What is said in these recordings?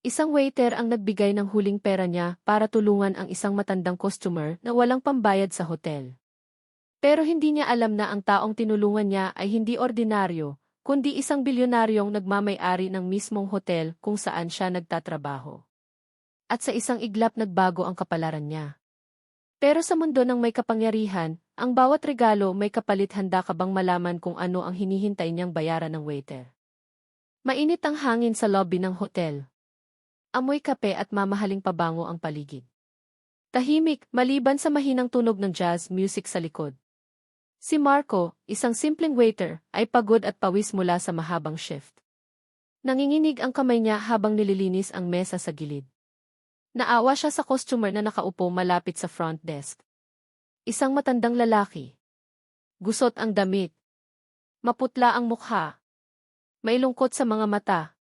Isang waiter ang nagbigay ng huling pera niya para tulungan ang isang matandang customer na walang pambayad sa hotel. Pero hindi niya alam na ang taong tinulungan niya ay hindi ordinaryo, kundi isang bilyonaryong nagmamay-ari ng mismong hotel kung saan siya nagtatrabaho. At sa isang iglap nagbago ang kapalaran niya. Pero sa mundo ng may kapangyarihan, ang bawat regalo may kapalit handa ka bang malaman kung ano ang hinihintay niyang bayaran ng waiter. Mainit ang hangin sa lobby ng hotel. Amoy kape at mamahaling pabango ang paligid. Tahimik, maliban sa mahinang tunog ng jazz music sa likod. Si Marco, isang simpleng waiter, ay pagod at pawis mula sa mahabang shift. Nanginginig ang kamay niya habang nililinis ang mesa sa gilid. Naawa siya sa customer na nakaupo malapit sa front desk. Isang matandang lalaki. Gusot ang damit. Maputla ang mukha. May lungkot sa mga mata.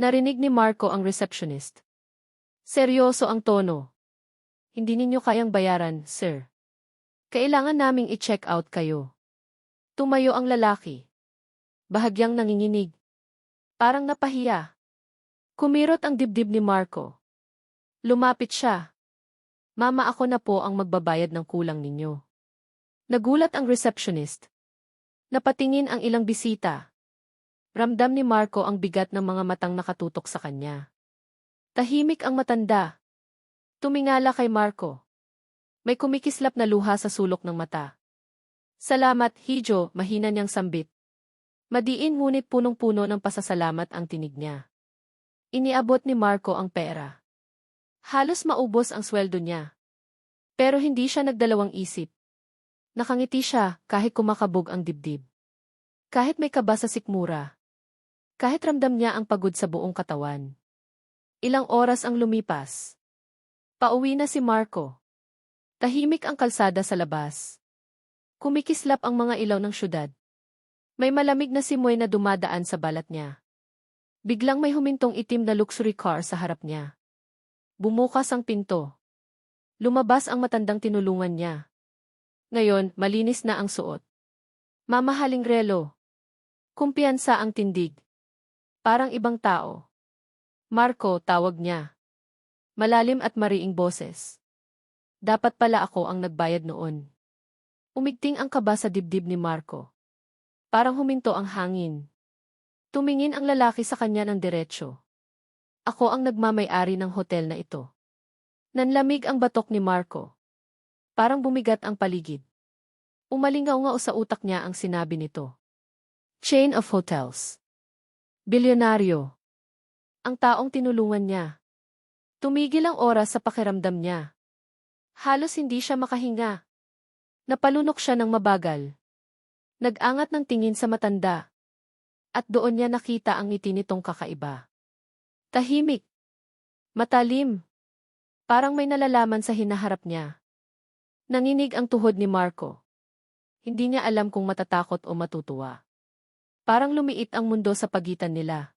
Narinig ni Marco ang receptionist. Seryoso ang tono. Hindi ninyo kayang bayaran, sir. Kailangan naming i-check out kayo. Tumayo ang lalaki. Bahagyang nanginginig. Parang napahiya. Kumirot ang dibdib ni Marco. Lumapit siya. Mama ako na po ang magbabayad ng kulang ninyo. Nagulat ang receptionist. Napatingin ang ilang bisita. Ramdam ni Marco ang bigat ng mga matang nakatutok sa kanya. Tahimik ang matanda. Tumingala kay Marco. May kumikislap na luha sa sulok ng mata. Salamat, Hijo, mahina niyang sambit. Madiin ngunit punong-puno ng pasasalamat ang tinig niya. Iniabot ni Marco ang pera. Halos maubos ang sweldo niya. Pero hindi siya nagdalawang isip. Nakangiti siya kahit kumakabog ang dibdib. Kahit may kaba sa sikmura. Kahit ramdam niya ang pagod sa buong katawan. Ilang oras ang lumipas. Pauwi na si Marco. Tahimik ang kalsada sa labas. Kumikislap ang mga ilaw ng syudad. May malamig na simoy na dumadaan sa balat niya. Biglang may humintong itim na luxury car sa harap niya. Bumukas ang pinto. Lumabas ang matandang tinulungan niya. Ngayon, malinis na ang suot. Mamahaling relo. Kumpiyansa ang tindig. Parang ibang tao. Marco, tawag niya. Malalim at mariing boses. Dapat pala ako ang nagbayad noon. Umigting ang kaba sa dibdib ni Marco. Parang huminto ang hangin. Tumingin ang lalaki sa kanya ng diretsyo. Ako ang nagmamay-ari ng hotel na ito. Nanlamig ang batok ni Marco. Parang bumigat ang paligid. Umalingaw-ngaw sa utak niya ang sinabi nito. Chain of Hotels. Bilyonaryo. Ang taong tinulungan niya. Tumigil ang oras sa pakiramdam niya. Halos hindi siya makahinga. Napalunok siya ng mabagal. Nag-angat ng tingin sa matanda. At doon niya nakita ang ngiti nitong kakaiba. Tahimik. Matalim. Parang may nalalaman sa hinaharap niya. Nanginig ang tuhod ni Marco. Hindi niya alam kung matatakot o matutuwa. Parang lumiit ang mundo sa pagitan nila.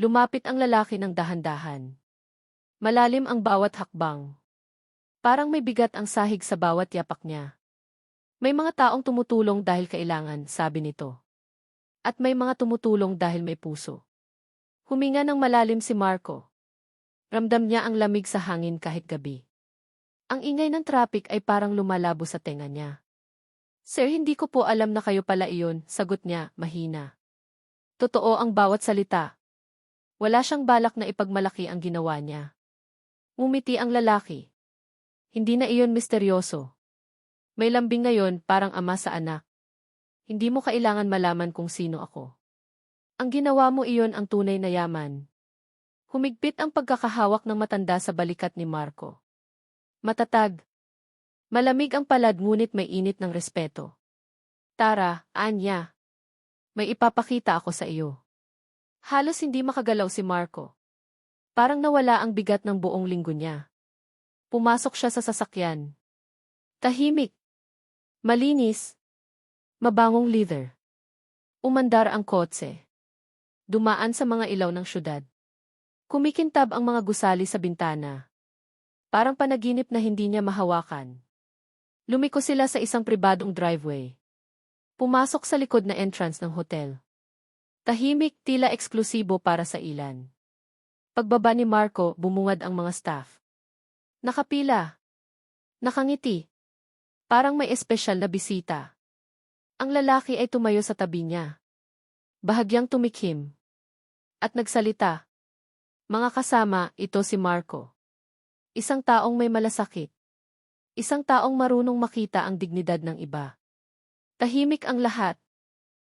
Lumapit ang lalaki ng dahan-dahan. Malalim ang bawat hakbang. Parang may bigat ang sahig sa bawat yapak niya. May mga taong tumutulong dahil kailangan, sabi nito. At may mga tumutulong dahil may puso. Huminga ng malalim si Marco. Ramdam niya ang lamig sa hangin kahit gabi. Ang ingay ng traffic ay parang lumalabo sa tenga niya. Sir, hindi ko po alam na kayo pala iyon, sagot niya, mahina. Totoo ang bawat salita. Wala siyang balak na ipagmalaki ang ginawa niya. Umiti ang lalaki. Hindi na iyon misteryoso. May lambing ngayon parang ama sa anak. Hindi mo kailangan malaman kung sino ako. Ang ginawa mo iyon ang tunay na yaman. Humigpit ang pagkakahawak ng matanda sa balikat ni Marco. Matatag, Malamig ang palad ngunit may init ng respeto. Tara, Anya. May ipapakita ako sa iyo. Halos hindi makagalaw si Marco. Parang nawala ang bigat ng buong linggo niya. Pumasok siya sa sasakyan. Tahimik. Malinis. Mabangong leather. Umandar ang kotse. Dumaan sa mga ilaw ng syudad. Kumikintab ang mga gusali sa bintana. Parang panaginip na hindi niya mahawakan. Lumiko sila sa isang pribadong driveway. Pumasok sa likod na entrance ng hotel. Tahimik, tila eksklusibo para sa ilan. Pagbaba ni Marco, bumungad ang mga staff. Nakapila. Nakangiti. Parang may espesyal na bisita. Ang lalaki ay tumayo sa tabi niya. Bahagyang tumikim. At nagsalita. Mga kasama, ito si Marco. Isang taong may malasakit. Isang taong marunong makita ang dignidad ng iba. Tahimik ang lahat.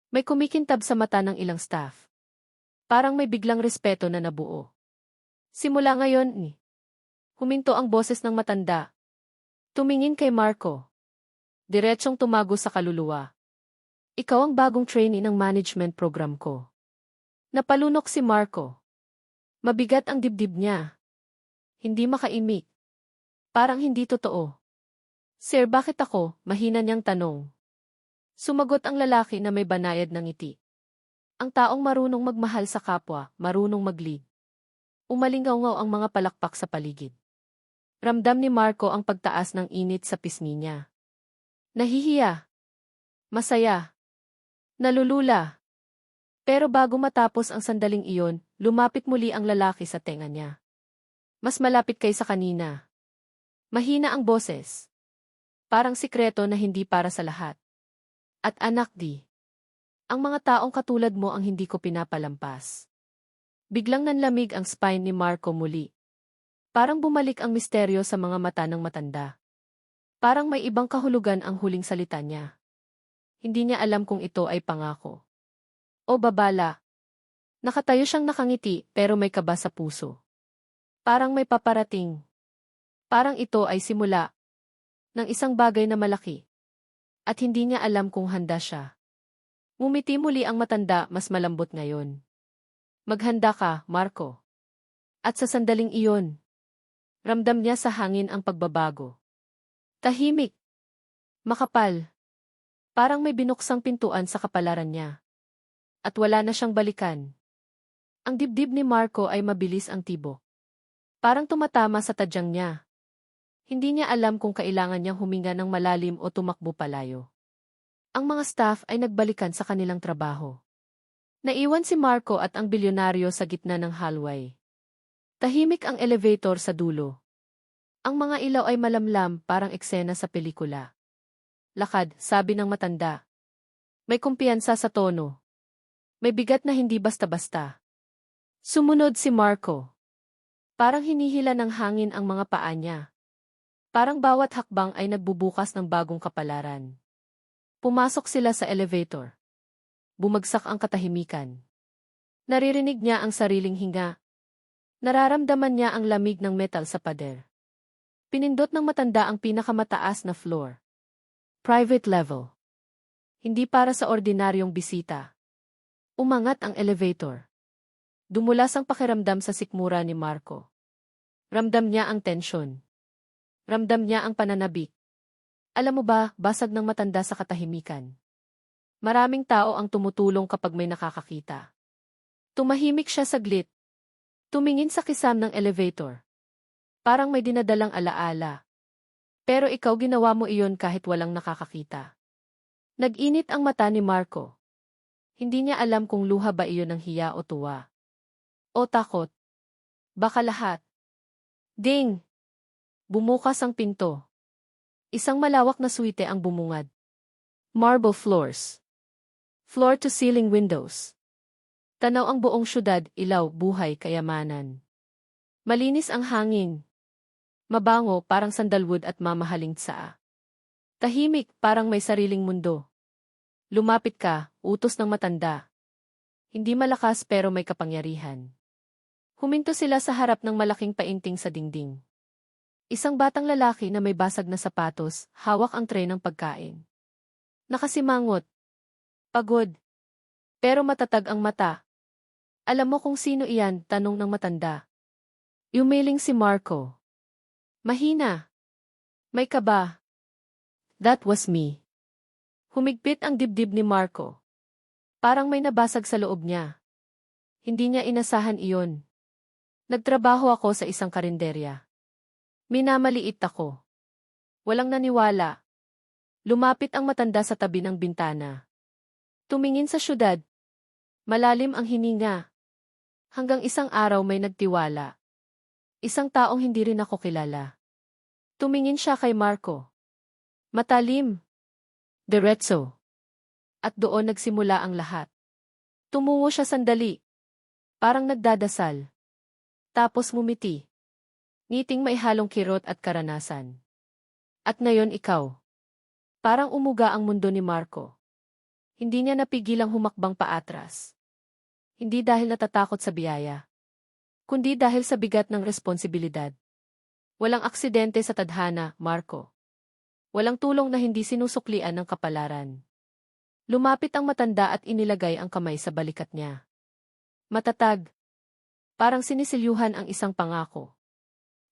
May kumikintab sa mata ng ilang staff. Parang may biglang respeto na nabuo. Simula ngayon ni. Huminto ang boses ng matanda. Tumingin kay Marco. Diretsyong tumago sa kaluluwa. Ikaw ang bagong trainee ng management program ko. Napalunok si Marco. Mabigat ang dibdib niya. Hindi makaimik. Parang hindi totoo. Sir, bakit ako? Mahina niyang tanong. Sumagot ang lalaki na may banayad ng ngiti. Ang taong marunong magmahal sa kapwa, marunong mag-lead. Umalingaw ang mga palakpak sa paligid. Ramdam ni Marco ang pagtaas ng init sa pisngi niya. Nahihiya. Masaya. Nalulula. Pero bago matapos ang sandaling iyon, lumapit muli ang lalaki sa tenga niya. Mas malapit kay sa kanina. Mahina ang boses. Parang sikreto na hindi para sa lahat. At anak di. Ang mga taong katulad mo ang hindi ko pinapalampas. Biglang nanlamig ang spine ni Marco muli. Parang bumalik ang misteryo sa mga mata ng matanda. Parang may ibang kahulugan ang huling salita niya. Hindi niya alam kung ito ay pangako. O babala. Nakatayo siyang nakangiti pero may kaba sa puso. Parang may paparating. Parang ito ay simula ng isang bagay na malaki. At hindi niya alam kung handa siya. Ngumiti muli ang matanda mas malambot ngayon. Maghanda ka, Marco. At sa sandaling iyon, ramdam niya sa hangin ang pagbabago. Tahimik. Makapal. Parang may binuksang pintuan sa kapalaran niya. At wala na siyang balikan. Ang dibdib ni Marco ay mabilis ang tibo. Parang tumatama sa tadyang niya. Hindi niya alam kung kailangan niyang huminga ng malalim o tumakbo palayo. Ang mga staff ay nagbalikan sa kanilang trabaho. Naiwan si Marco at ang bilyonaryo sa gitna ng hallway. Tahimik ang elevator sa dulo. Ang mga ilaw ay malamlam parang eksena sa pelikula. Lakad, sabi ng matanda. May kumpiyansa sa tono. May bigat na hindi basta-basta. Sumunod si Marco. Parang hinihila ng hangin ang mga paa niya. Parang bawat hakbang ay nagbubukas ng bagong kapalaran. Pumasok sila sa elevator bumagsak ang katahimikan. Naririnig niya ang sariling hinga. Nararamdaman niya ang lamig ng metal sa pader. Pinindot ng matanda ang pinakamataas na floor. Private level. Hindi para sa ordinaryong bisita. Umangat ang elevator. Dumulas ang pakiramdam sa sikmura ni Marco. Ramdam niya ang tensyon. Ramdam niya ang pananabik. Alam mo ba, basag ng matanda sa katahimikan. Maraming tao ang tumutulong kapag may nakakakita. Tumahimik siya saglit. Tumingin sa kisam ng elevator. Parang may dinadalang alaala. Pero ikaw ginawa mo iyon kahit walang nakakakita. Nag-init ang mata ni Marco. Hindi niya alam kung luha ba iyon ng hiya o tuwa. O takot. Baka lahat. Ding! Bumukas ang pinto. Isang malawak na suite ang bumungad. Marble floors. Floor-to-ceiling windows. Tanaw ang buong syudad, ilaw, buhay, kayamanan. Malinis ang hangin. Mabango, parang sandalwood at mamahaling tsaa. Tahimik, parang may sariling mundo. Lumapit ka, utos ng matanda. Hindi malakas pero may kapangyarihan. Huminto sila sa harap ng malaking painting sa dingding. Isang batang lalaki na may basag na sapatos, hawak ang tray ng pagkain. Nakasimangot, Pagod. Pero matatag ang mata. Alam mo kung sino iyan, tanong ng matanda. Yumiling si Marco. Mahina. May kaba. That was me. Humigpit ang dibdib ni Marco. Parang may nabasag sa loob niya. Hindi niya inasahan iyon. Nagtrabaho ako sa isang karinderya. Minamaliit ako. Walang naniwala. Lumapit ang matanda sa tabi ng bintana. Tumingin sa syudad. Malalim ang hininga. Hanggang isang araw may nagtiwala. Isang taong hindi rin ako kilala. Tumingin siya kay Marco. Matalim. Diretso. At doon nagsimula ang lahat. Tumungo siya sandali. Parang nagdadasal. Tapos mumiti. Ngiting may halong kirot at karanasan. At ngayon ikaw. Parang umuga ang mundo ni Marco. Hindi niya napigilang humakbang paatras. Hindi dahil natatakot sa biyaya. Kundi dahil sa bigat ng responsibilidad. Walang aksidente sa tadhana, Marco. Walang tulong na hindi sinusuklian ng kapalaran. Lumapit ang matanda at inilagay ang kamay sa balikat niya. Matatag. Parang sinisilyuhan ang isang pangako.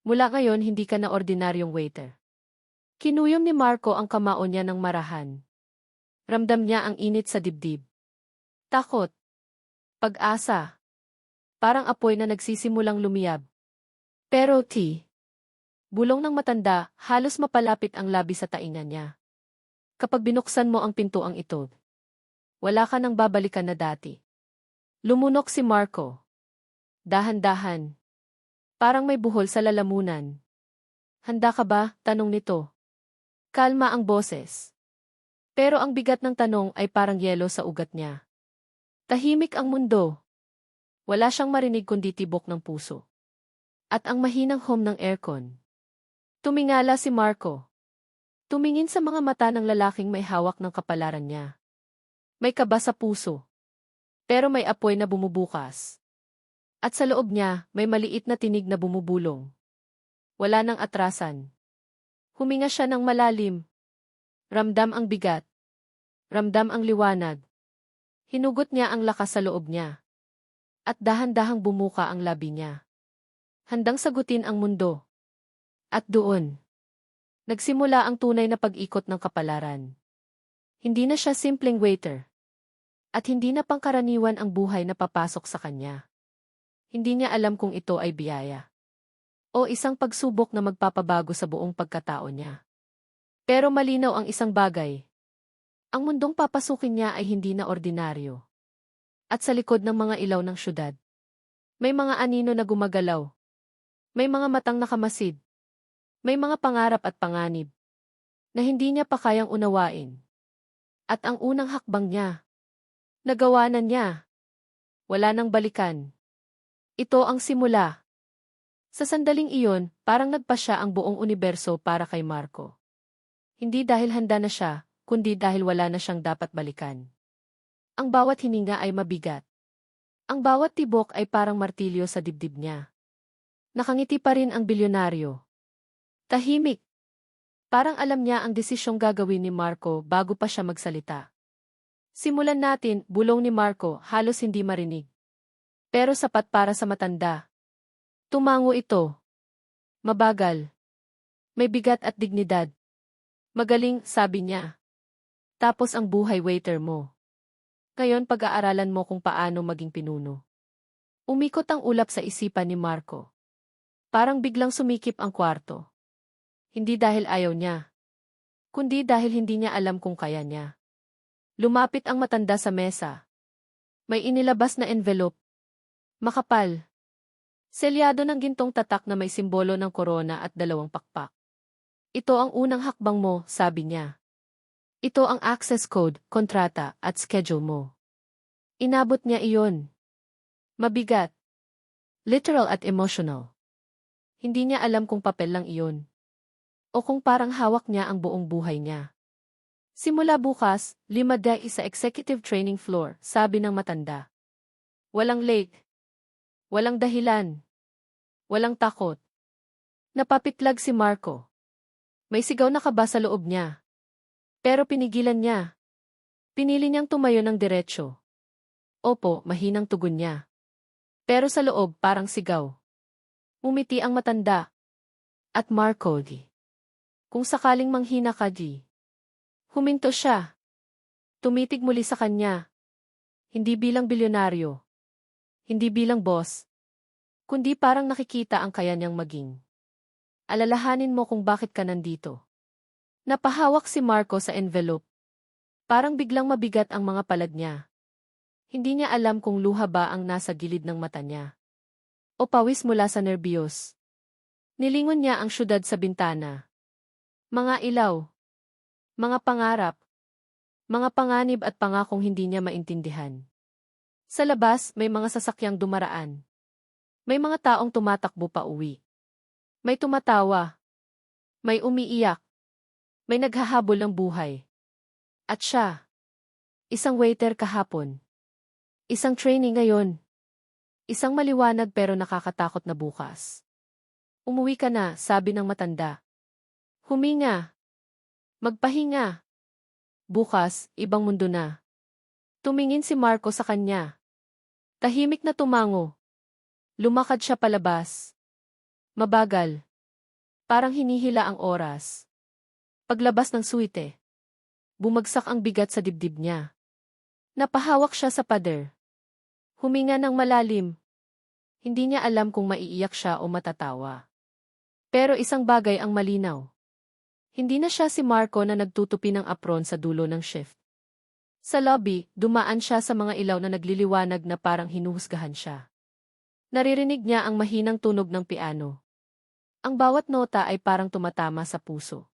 Mula ngayon hindi ka na ordinaryong waiter. Kinuyom ni Marco ang kamao niya ng marahan. Ramdam niya ang init sa dibdib. Takot. Pag-asa. Parang apoy na nagsisimulang lumiyab. Pero T. Bulong ng matanda, halos mapalapit ang labi sa taingan niya. Kapag binuksan mo ang pintuang ito, wala ka nang babalikan na dati. Lumunok si Marco. Dahan-dahan. Parang may buhol sa lalamunan. Handa ka ba? Tanong nito. Kalma ang boses. Pero ang bigat ng tanong ay parang yelo sa ugat niya. Tahimik ang mundo. Wala siyang marinig kundi tibok ng puso. At ang mahinang home ng aircon. Tumingala si Marco. Tumingin sa mga mata ng lalaking may hawak ng kapalaran niya. May kaba sa puso. Pero may apoy na bumubukas. At sa loob niya, may maliit na tinig na bumubulong. Wala nang atrasan. Huminga siya ng malalim. Ramdam ang bigat. Ramdam ang liwanag. Hinugot niya ang lakas sa loob niya. At dahan-dahang bumuka ang labi niya. Handang sagutin ang mundo. At doon, nagsimula ang tunay na pag-ikot ng kapalaran. Hindi na siya simpleng waiter. At hindi na pangkaraniwan ang buhay na papasok sa kanya. Hindi niya alam kung ito ay biyaya. O isang pagsubok na magpapabago sa buong pagkatao niya. Pero malinaw ang isang bagay, ang mundong papasukin niya ay hindi na ordinaryo. At sa likod ng mga ilaw ng syudad, may mga anino na gumagalaw. May mga matang nakamasid. May mga pangarap at panganib na hindi niya pa kayang unawain. At ang unang hakbang niya, nagawa na niya. Wala nang balikan. Ito ang simula. Sa sandaling iyon, parang nagpa siya ang buong universo para kay Marco. Hindi dahil handa na siya, kundi dahil wala na siyang dapat balikan. Ang bawat hininga ay mabigat. Ang bawat tibok ay parang martilyo sa dibdib niya. Nakangiti pa rin ang bilyonaryo. Tahimik. Parang alam niya ang desisyong gagawin ni Marco bago pa siya magsalita. Simulan natin, bulong ni Marco, halos hindi marinig. Pero sapat para sa matanda. Tumango ito. Mabagal. May bigat at dignidad. Magaling, sabi niya. Tapos ang buhay waiter mo. Ngayon pag-aaralan mo kung paano maging pinuno. Umikot ang ulap sa isipan ni Marco. Parang biglang sumikip ang kwarto. Hindi dahil ayaw niya. Kundi dahil hindi niya alam kung kaya niya. Lumapit ang matanda sa mesa. May inilabas na envelope. Makapal. Selyado ng gintong tatak na may simbolo ng korona at dalawang pakpak. Ito ang unang hakbang mo, sabi niya. Ito ang access code, kontrata, at schedule mo. Inabot niya iyon. Mabigat. Literal at emotional. Hindi niya alam kung papel lang iyon. O kung parang hawak niya ang buong buhay niya. Simula bukas, lima day sa executive training floor, sabi ng matanda. Walang late. Walang dahilan. Walang takot. Napapitlag si Marco. May sigaw na kaba sa loob niya. Pero pinigilan niya. Pinili niyang tumayo ng diretsyo. Opo, mahinang tugon niya. Pero sa loob parang sigaw. Umiti ang matanda. At Marco di. Kung sakaling manghina ka di. Huminto siya. Tumitig muli sa kanya. Hindi bilang bilyonaryo. Hindi bilang boss. Kundi parang nakikita ang kaya niyang maging. Alalahanin mo kung bakit ka nandito. Napahawak si Marco sa envelope. Parang biglang mabigat ang mga palad niya. Hindi niya alam kung luha ba ang nasa gilid ng mata niya. O pawis mula sa nerbiyos. Nilingon niya ang syudad sa bintana. Mga ilaw. Mga pangarap. Mga panganib at pangakong hindi niya maintindihan. Sa labas, may mga sasakyang dumaraan. May mga taong tumatakbo pa uwi. May tumatawa. May umiiyak. May naghahabol ng buhay. At siya. Isang waiter kahapon. Isang training ngayon. Isang maliwanag pero nakakatakot na bukas. Umuwi ka na, sabi ng matanda. Huminga. Magpahinga. Bukas, ibang mundo na. Tumingin si Marco sa kanya. Tahimik na tumango. Lumakad siya palabas. Mabagal. Parang hinihila ang oras. Paglabas ng suite. Bumagsak ang bigat sa dibdib niya. Napahawak siya sa pader. Huminga ng malalim. Hindi niya alam kung maiiyak siya o matatawa. Pero isang bagay ang malinaw. Hindi na siya si Marco na nagtutupi ng apron sa dulo ng shift. Sa lobby, dumaan siya sa mga ilaw na nagliliwanag na parang hinuhusgahan siya. Naririnig niya ang mahinang tunog ng piano. Ang bawat nota ay parang tumatama sa puso.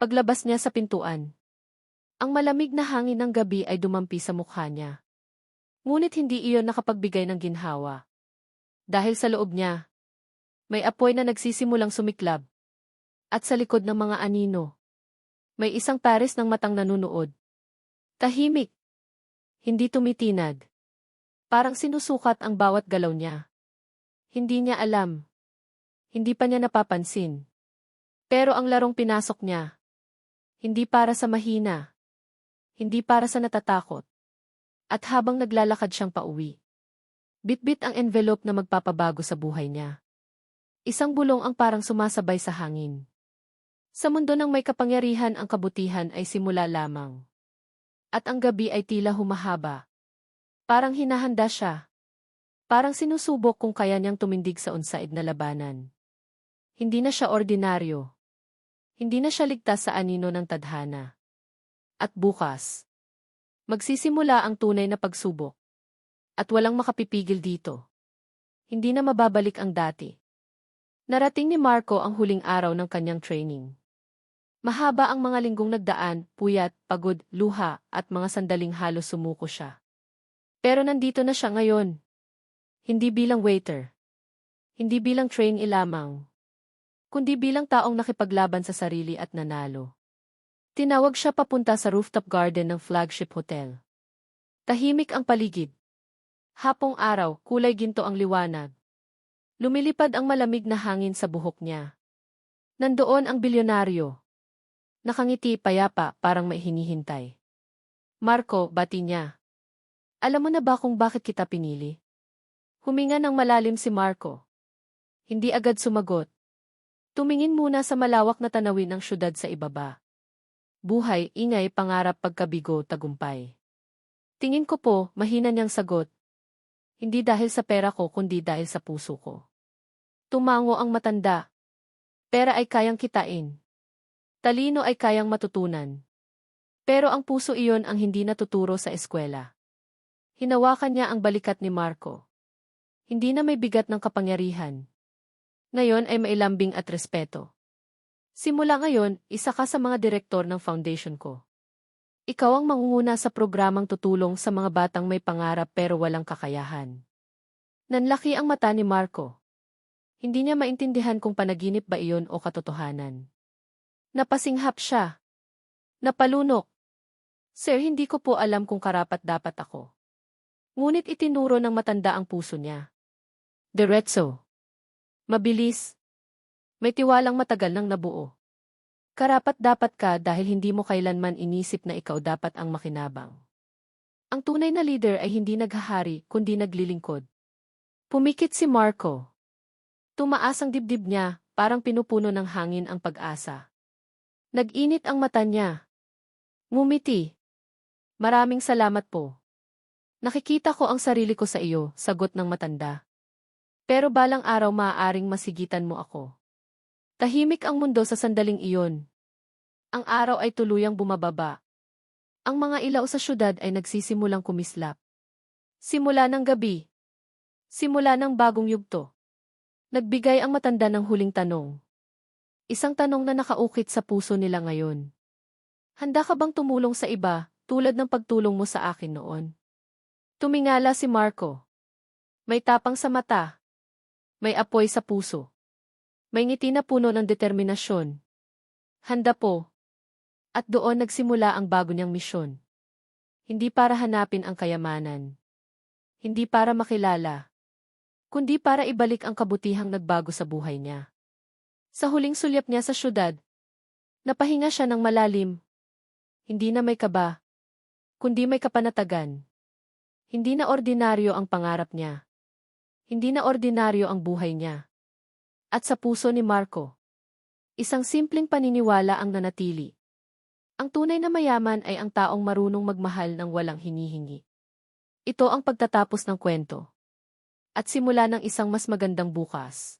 Paglabas niya sa pintuan, ang malamig na hangin ng gabi ay dumampi sa mukha niya. Ngunit hindi iyon nakapagbigay ng ginhawa. Dahil sa loob niya, may apoy na nagsisimulang sumiklab. At sa likod ng mga anino, may isang pares ng matang nanunood. Tahimik. Hindi tumitinag. Parang sinusukat ang bawat galaw niya. Hindi niya alam. Hindi pa niya napapansin. Pero ang larong pinasok niya, hindi para sa mahina. Hindi para sa natatakot. At habang naglalakad siyang pauwi, bitbit ang envelope na magpapabago sa buhay niya. Isang bulong ang parang sumasabay sa hangin. Sa mundo ng may kapangyarihan ang kabutihan ay simula lamang. At ang gabi ay tila humahaba. Parang hinahanda siya. Parang sinusubok kung kaya niyang tumindig sa unsaid na labanan. Hindi na siya ordinaryo. Hindi na siya ligtas sa anino ng tadhana. At bukas, magsisimula ang tunay na pagsubok. At walang makapipigil dito. Hindi na mababalik ang dati. Narating ni Marco ang huling araw ng kanyang training. Mahaba ang mga linggong nagdaan, puyat, pagod, luha, at mga sandaling halos sumuko siya. Pero nandito na siya ngayon. Hindi bilang waiter. Hindi bilang trainee lamang. Kundi bilang taong nakipaglaban sa sarili at nanalo. Tinawag siya papunta sa rooftop garden ng flagship hotel. Tahimik ang paligid. Hapong araw, kulay ginto ang liwanag. Lumilipad ang malamig na hangin sa buhok niya. Nandoon ang bilyonaryo. Nakangiti payapa parang may hinihintay. Marco, bati niya. Alam mo na ba kung bakit kita pinili? Huminga ng malalim si Marco. Hindi agad sumagot. Tumingin muna sa malawak na tanawin ng syudad sa ibaba. Buhay, ingay, pangarap, pagkabigo, tagumpay. Tingin ko po, mahina niyang sagot. Hindi dahil sa pera ko kundi dahil sa puso ko. Tumango ang matanda. Pera ay kayang kitain. Talino ay kayang matutunan. Pero ang puso iyon ang hindi natuturo sa eskwela. Hinawakan niya ang balikat ni Marco. Hindi na may bigat ng kapangyarihan. Ngayon ay mailambing at respeto. Simula ngayon, isa ka sa mga direktor ng foundation ko. Ikaw ang mangunguna sa programang tutulong sa mga batang may pangarap pero walang kakayahan. Nanlaki ang mata ni Marco. Hindi niya maintindihan kung panaginip ba iyon o katotohanan. Napasinghap siya. Napalunok. Sir, hindi ko po alam kung karapat dapat ako. Ngunit itinuro ng matanda ang puso niya. Diretso. Mabilis. May tiwalang matagal nang nabuo. Karapat dapat ka dahil hindi mo kailanman inisip na ikaw dapat ang makinabang. Ang tunay na leader ay hindi naghahari kundi naglilingkod. Pumikit si Marco. Tumaas ang dibdib niya, parang pinupuno ng hangin ang pag-asa. Nag-init ang mata niya. Ngumiti. Maraming salamat po. Nakikita ko ang sarili ko sa iyo, sagot ng matanda. Pero balang araw maaaring masigitan mo ako. Tahimik ang mundo sa sandaling iyon. Ang araw ay tuluyang bumababa. Ang mga ilaw sa syudad ay nagsisimulang kumislap. Simula ng gabi. Simula ng bagong yugto. Nagbigay ang matanda ng huling tanong. Isang tanong na nakaukit sa puso nila ngayon. Handa ka bang tumulong sa iba, tulad ng pagtulong mo sa akin noon? Tumingala si Marco. May tapang sa mata. May apoy sa puso. May ngiti na puno ng determinasyon. Handa po. At doon nagsimula ang bago niyang misyon. Hindi para hanapin ang kayamanan. Hindi para makilala. Kundi para ibalik ang kabutihang nagbago sa buhay niya. Sa huling sulyap niya sa syudad, napahinga siya ng malalim. Hindi na may kaba, kundi may kapanatagan. Hindi na ordinaryo ang pangarap niya. Hindi na ordinaryo ang buhay niya. At sa puso ni Marco, isang simpleng paniniwala ang nanatili. Ang tunay na mayaman ay ang taong marunong magmahal ng walang hinihingi. Ito ang pagtatapos ng kwento. At simula ng isang mas magandang bukas.